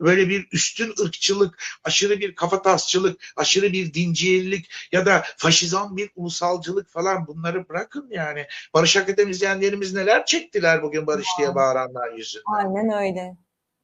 böyle bir üstün ırkçılık, aşırı bir kafatasçılık, aşırı bir dinciyellik ya da faşizan bir ulusalcılık falan bunları bırakın yani. Barış akademisyenlerimiz neler çektiler bugün barış diye bağıranlar yüzünden. Aynen öyle.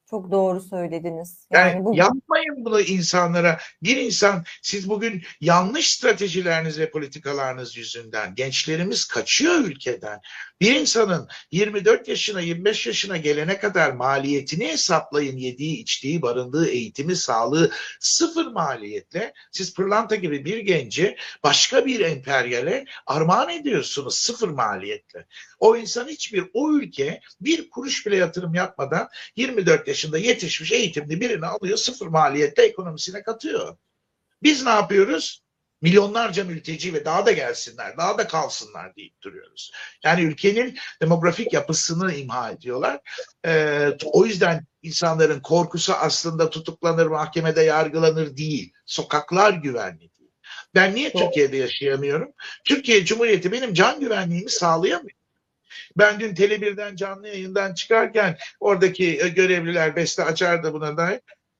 Çok doğru söylediniz. Yani, Yani bu yapmayın bunu insanlara. Bir insan siz bugün yanlış stratejileriniz ve politikalarınız yüzünden gençlerimiz kaçıyor ülkeden. Bir insanın 24 yaşına 25 yaşına gelene kadar maliyetini hesaplayın. Yediği, içtiği, barındığı, eğitimi, sağlığı sıfır maliyetle siz pırlanta gibi bir genci başka bir emperyale armağan ediyorsunuz sıfır maliyetle. O insan hiçbir o ülke bir kuruş bile yatırım yapmadan 24 yaşında yetişmiş eğitimli birini alıyor sıfır maliyette ekonomisine katıyor. Biz ne yapıyoruz? Milyonlarca mülteci ve daha da gelsinler, daha da kalsınlar deyip duruyoruz. Yani ülkenin demografik yapısını imha ediyorlar. Ee, o yüzden insanların korkusu aslında tutuklanır, mahkemede yargılanır değil. Sokaklar güvenli değil. Ben niye Doğru. Türkiye'de yaşayamıyorum? Türkiye Cumhuriyeti benim can güvenliğimi sağlayamıyor. Ben dün Tele1'den canlı yayından çıkarken oradaki e, görevliler beste açardı buna dair.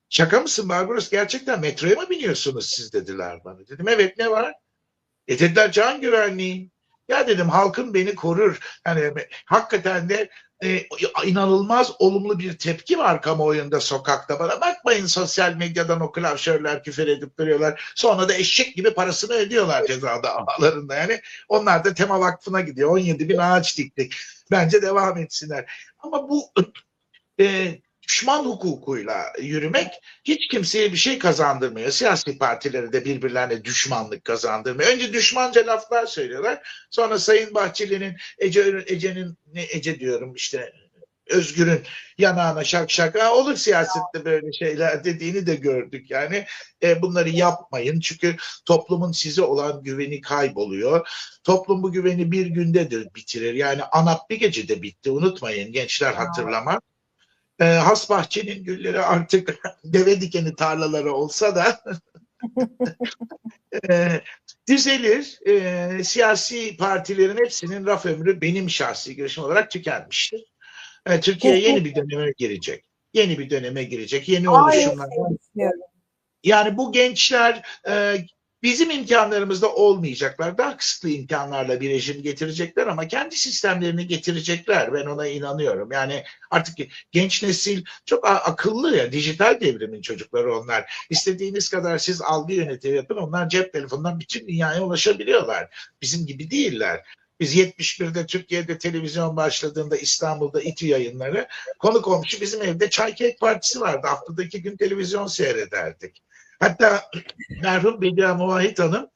Şaka mısın Barbaros? Gerçekten metroya mı biniyorsunuz siz dediler bana. Dedim evet ne var? E dediler can güvenliği. Ya dedim halkım beni korur. Yani hakikaten de e, inanılmaz olumlu bir tepki var kamuoyunda sokakta bana. Bakmayın sosyal medyadan o klavşörler küfür edip duruyorlar. Sonra da eşek gibi parasını ödüyorlar ceza davalarında. Yani onlar da Tema Vakfı'na gidiyor. 17 bin ağaç diktik. Bence devam etsinler. Ama bu e, düşman hukukuyla yürümek hiç kimseye bir şey kazandırmıyor. Siyasi partileri de birbirlerine düşmanlık kazandırmıyor. Önce düşmanca laflar söylüyorlar. Sonra Sayın Bahçeli'nin Ece Ece'nin ne Ece diyorum işte Özgür'ün yanağına şak şak "Ha, olur siyasette böyle şeyler dediğini de gördük yani e, bunları yapmayın çünkü toplumun size olan güveni kayboluyor toplum bu güveni bir günde de bitirir yani ANAP bir gecede bitti unutmayın gençler hatırlamaz e, has bahçenin gülleri artık deve dikeni tarlaları olsa da e, düzelir. E, siyasi partilerin hepsinin raf ömrü benim şahsi görüşüm olarak tükenmiştir. E, Türkiye yeni bir döneme girecek. Yeni bir döneme girecek. Yeni oluşumlar. Yani bu gençler e, bizim imkanlarımızda olmayacaklar. Daha kısıtlı imkanlarla bir rejim getirecekler ama kendi sistemlerini getirecekler. Ben ona inanıyorum. Yani artık genç nesil çok akıllı ya. Dijital devrimin çocukları onlar. İstediğiniz kadar siz algı yönetimi yapın. Onlar cep telefonundan bütün dünyaya ulaşabiliyorlar. Bizim gibi değiller. Biz 71'de Türkiye'de televizyon başladığında İstanbul'da İTÜ yayınları konu komşu bizim evde çay kek partisi vardı. Haftada iki gün televizyon seyrederdik. Hatta merhum Bedia Muvahit Hanım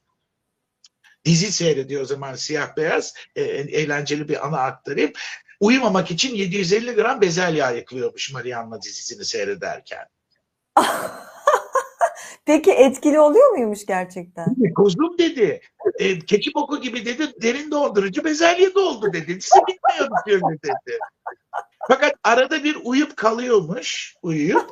dizi seyrediyor o zaman siyah beyaz e, eğlenceli bir ana aktarayım. Uyumamak için 750 gram bezelye ayıklıyormuş Marianna dizisini seyrederken. Peki etkili oluyor muymuş gerçekten? Kuzum dedi. E, keçi boku gibi dedi. Derin dondurucu bezelye doldu dedi. Dizi bitmiyordu şöyle dedi. Fakat arada bir uyup kalıyormuş. Uyuyup.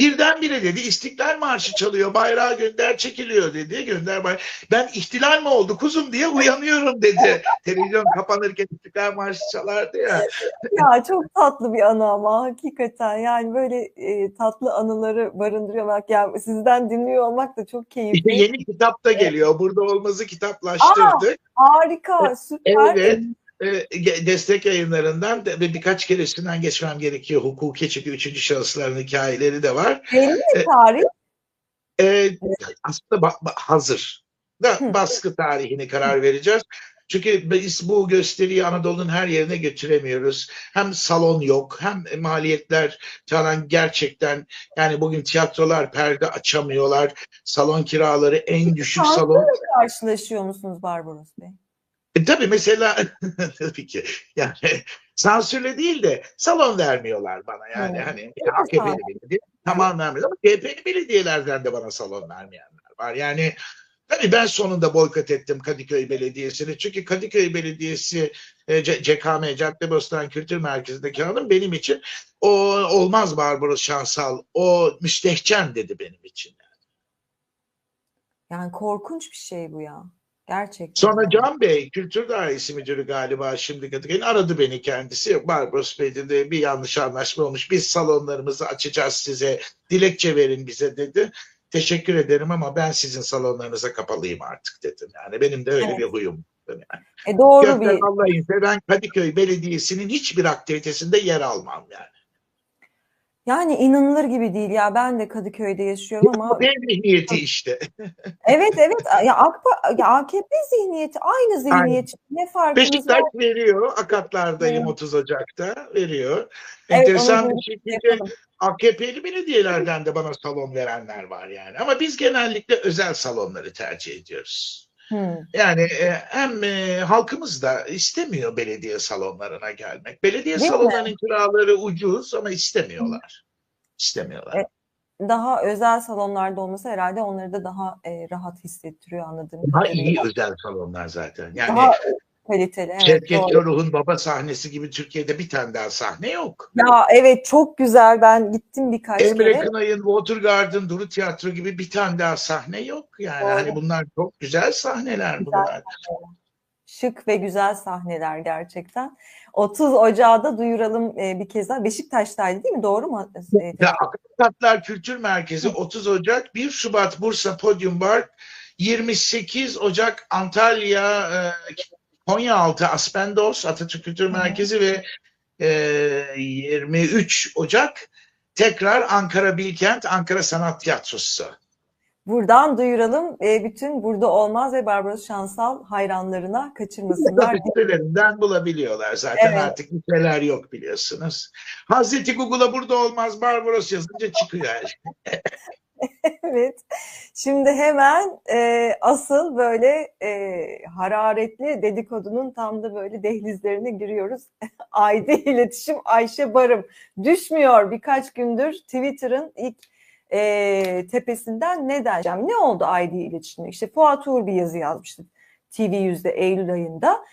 Birdenbire dedi İstiklal Marşı çalıyor. Bayrağı gönder çekiliyor dedi. Gönder bay Ben ihtilal mi oldu kuzum diye uyanıyorum dedi. Televizyon kapanırken İstiklal Marşı çalardı ya. Ya çok tatlı bir anı ama hakikaten yani böyle e, tatlı anıları barındırıyor olmak ya sizden dinliyor olmak da çok İşte keyifli. yeni kitap da geliyor. Burada olmazı kitaplaştırdık. Harika, süper. Evet. E, destek yayınlarından da- ve birkaç keresinden geçmem gerekiyor. Hukuki çünkü üçüncü şahısların hikayeleri de var. Belli mi E, tarih? E, aslında ba- ba- hazır. Da Hı. baskı tarihini karar vereceğiz. Çünkü biz bu gösteriyi Anadolu'nun her yerine götüremiyoruz. Hem salon yok, hem maliyetler falan gerçekten yani bugün tiyatrolar perde açamıyorlar. Salon kiraları en düşük salon. Sansürle karşılaşıyor musunuz Barbaros Bey? E, tabii mesela tabii ki yani sansürle değil de salon vermiyorlar bana yani Hmm. hani Evet, AKP'li belediye tamam vermiyor ama CHP'li belediyelerden de bana salon vermeyenler var. Yani tabii ben sonunda boykot ettim Kadıköy Belediyesi'ni çünkü Kadıköy Belediyesi e, C- CKM Caddebostan Kültür Merkezi'ndeki hanım benim için o olmaz Barbaros Şansal o müstehcen dedi benim için. Yani korkunç bir şey bu ya. Gerçekten. Sonra Can Bey, Kültür Dairesi Müdürü galiba şimdi Kadıköy'ün aradı beni kendisi. Barbaros Bey dedi bir yanlış anlaşma olmuş. Biz salonlarımızı açacağız size. Dilekçe verin bize dedi. Teşekkür ederim ama ben sizin salonlarınıza kapalıyım artık dedim. Yani benim de öyle Evet. bir huyum. E, doğru Gökten bir Allah ise ben Kadıköy Belediyesi'nin hiçbir aktivitesinde yer almam yani. Yani inanılır gibi değil ya ben de Kadıköy'de yaşıyorum ama Benim zihniyeti işte. evet evet ya, AK, ya AKP zihniyeti aynı zihniyet ne farkımız var? Beşiktaş veriyor. Akatlardayım Evet. 30 Ocak'ta veriyor. Evet, Enteresan bir şekilde Yapalım. AKP'li belediyelerden de bana salon verenler var yani. Ama biz genellikle özel salonları tercih ediyoruz. Hmm. Yani e, hem e, halkımız da istemiyor belediye salonlarına gelmek. Belediye Değil mi? salonlarının kiraları ucuz ama istemiyorlar. İstemiyorlar. Evet. Daha özel salonlarda olması herhalde onları da daha e, rahat hissettiriyor anladığım Daha kadarıyla. iyi özel salonlar zaten. Yani Daha kaliteli. Evet, Şevket doğru. Çoruh'un baba sahnesi gibi Türkiye'de bir tane daha sahne yok. Ya evet çok güzel. Ben gittim birkaç Emre kere. Kınay'ın Watergarden, Duru Tiyatro gibi bir tane daha sahne yok. Yani Doğru. hani bunlar çok güzel sahneler Güzel bunlar. Şık ve güzel sahneler gerçekten. 30 Ocağı da duyuralım e, bir kez daha. Beşiktaş'taydı değil mi? Doğru mu? E, Ya Akatlar Kültür Merkezi 30 Ocak, 1 Şubat Bursa Podium Bar, 28 Ocak Antalya e, Konyaaltı Aspendos Atatürk Kültür. Merkezi ve e, 23 Ocak tekrar Ankara Bilkent Ankara Sanat Tiyatrosu. Buradan duyuralım. E, bütün Burada Olmaz ve Barbaros Şansal hayranlarına kaçırmasınlar. Sitelerinden bulabiliyorlar. Zaten Evet. artık niteler yok biliyorsunuz. Hazreti Google'a burada olmaz Barbaros yazınca çıkıyor her şey. Evet. Şimdi hemen e, asıl böyle e, hararetli dedikodunun tam da böyle dehlizlerine giriyoruz. Aydi iletişim Ayşe Barım düşmüyor birkaç gündür Twitter'ın ilk e, tepesinden ne diyeceğim? Ne oldu Aydi iletişimde? İşte Fuat Uğur bir yazı yazmıştı TV yüzde Eylül ayında.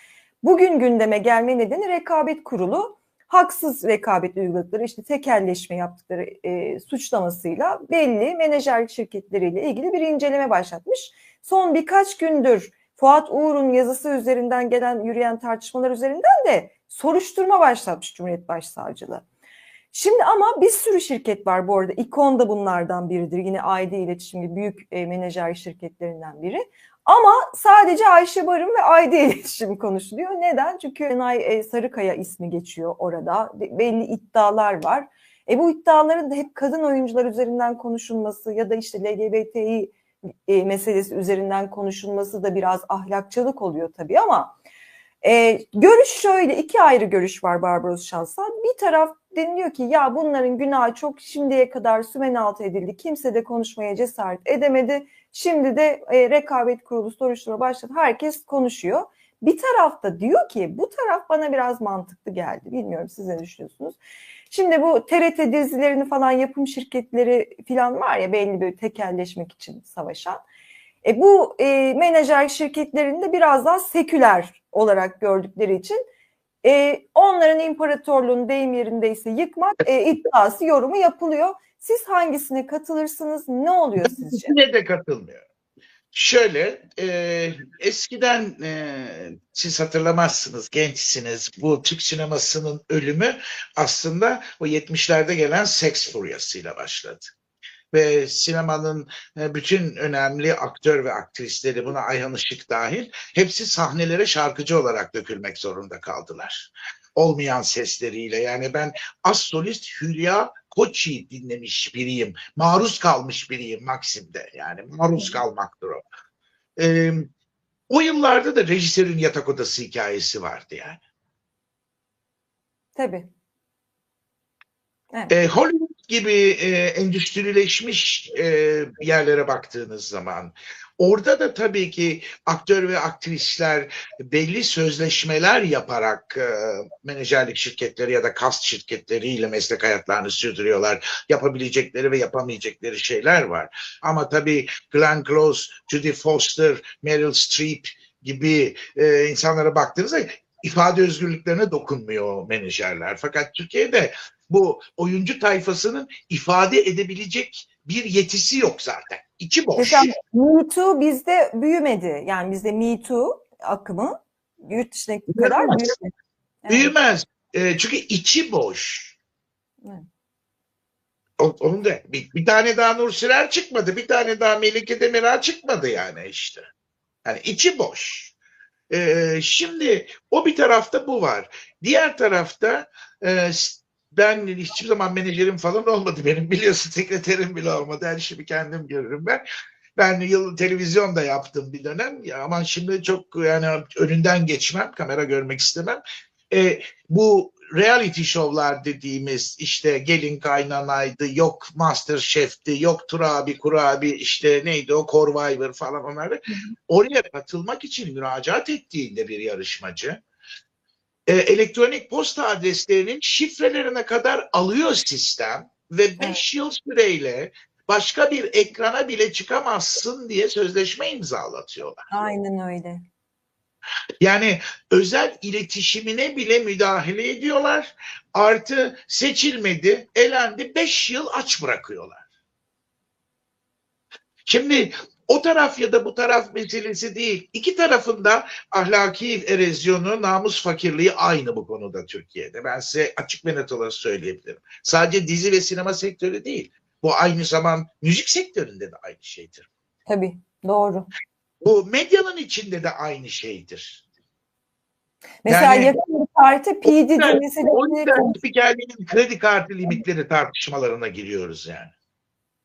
Bugün gündeme gelme nedeni rekabet kurulu haksız rekabet uyguladıkları işte tekelleşme yaptıkları e, suçlamasıyla belli menajerlik şirketleriyle ilgili bir inceleme başlatmış. Son birkaç gündür Fuat Uğur'un yazısı üzerinden gelen yürüyen tartışmalar üzerinden de soruşturma başlatmış Cumhuriyet Başsavcılığı. Şimdi ama bir sürü şirket var bu arada. İkon da bunlardan biridir. Yine ID iletişim gibi büyük e, menajer şirketlerinden biri. Ama sadece Ayşe Barım ve ID iletişim konuşuluyor. Neden? Çünkü Renay e, Sarıkaya ismi geçiyor orada. Be- Belli iddialar var. E bu iddiaların da hep kadın oyuncular üzerinden konuşulması ya da işte LGBTİ e, meselesi üzerinden konuşulması da biraz ahlakçılık oluyor tabii ama e, görüş şöyle iki ayrı görüş var Barbaros Şansal. Bir taraf deniliyor ki ya bunların günahı çok şimdiye kadar sümen altı edildi. Kimse de konuşmaya cesaret edemedi. Şimdi de e, rekabet kurulu soruşturma başladı. Herkes konuşuyor. Bir tarafta diyor ki bu taraf bana biraz mantıklı geldi. Bilmiyorum siz ne düşünüyorsunuz? Şimdi bu TRT dizilerini falan yapım şirketleri falan var ya belli bir tekelleşmek için savaşan. E, bu e, menajer şirketlerinde biraz daha seküler olarak gördükleri için e, onların imparatorluğunu deyim yerindeyse yıkmak e, iddiası yorumu yapılıyor. Siz hangisine katılırsınız? Ne oluyor sizce? Yine de katılmıyorum. Şöyle e, eskiden e, siz hatırlamazsınız gençsiniz bu Türk sinemasının ölümü aslında o 70'lerde gelen seks furyasıyla başladı. Ve sinemanın e, bütün önemli aktör ve aktrisleri buna Ayhan Işık dahil hepsi sahnelere şarkıcı olarak dökülmek zorunda kaldılar. Olmayan sesleriyle yani ben az solist Hülya Koçi dinlemiş biriyim. Maruz kalmış biriyim Maksim'de. Yani maruz kalmaktır o. Ee, o yıllarda da rejisörün yatak odası hikayesi vardı yani. Tabii. Ee, Hollywood gibi e, endüstrileşmiş e, yerlere baktığınız zaman orada da tabii ki aktör ve aktrisler belli sözleşmeler yaparak e, menajerlik şirketleri ya da kast şirketleriyle meslek hayatlarını sürdürüyorlar. Yapabilecekleri ve yapamayacakları şeyler var. Ama tabii Glenn Close, Judy Foster, Meryl Streep gibi e, insanlara baktığınızda ifade özgürlüklerine dokunmuyor menajerler. Fakat Türkiye'de bu oyuncu tayfasının ifade edebilecek bir yetisi yok zaten. İçi boş. Mesela Me Too bizde büyümedi. Yani bizde Me Too akımı yurt dışındaki kadar Büyümez. büyümedi. Evet. Büyümez. E, çünkü içi boş. Evet. Onun da bir, bir tane daha Nur Sürer çıkmadı. Bir tane daha Melike Demirel çıkmadı yani işte. Yani içi boş. Ee, şimdi o bir tarafta bu var. Diğer tarafta e, ben hiçbir zaman menajerim falan olmadı benim. Biliyorsun sekreterim bile olmadı. Her işimi kendim görürüm ben. Ben yıl televizyon da yaptım bir dönem ya ama şimdi çok yani önünden geçmem, kamera görmek istemem. E, bu reality şovlar dediğimiz işte gelin kaynanaydı, yok Master Chef'ti, yok Turabi Kurabi işte neydi o Survivor falan onları. Oraya katılmak için müracaat ettiğinde bir yarışmacı e, elektronik posta adreslerinin şifrelerine kadar alıyor sistem ve 5 yıl süreyle başka bir ekrana bile çıkamazsın diye sözleşme imzalatıyorlar. Aynen öyle. Yani özel iletişimine bile müdahale ediyorlar. Artı seçilmedi, elendi 5 yıl aç bırakıyorlar. Şimdi o taraf ya da bu taraf meselesi değil. İki tarafında ahlaki erozyonu, namus fakirliği aynı bu konuda Türkiye'de. Ben size açık ve net olarak söyleyebilirim. Sadece dizi ve sinema sektörü değil. Bu aynı zaman müzik sektöründe de aynı şeydir. Tabii doğru. Bu medyanın içinde de aynı şeydir. Mesela Yani- yakın bir tarihte PD yüzden- O yüzden spikerliğin kredi kartı limitleri tartışmalarına giriyoruz yani.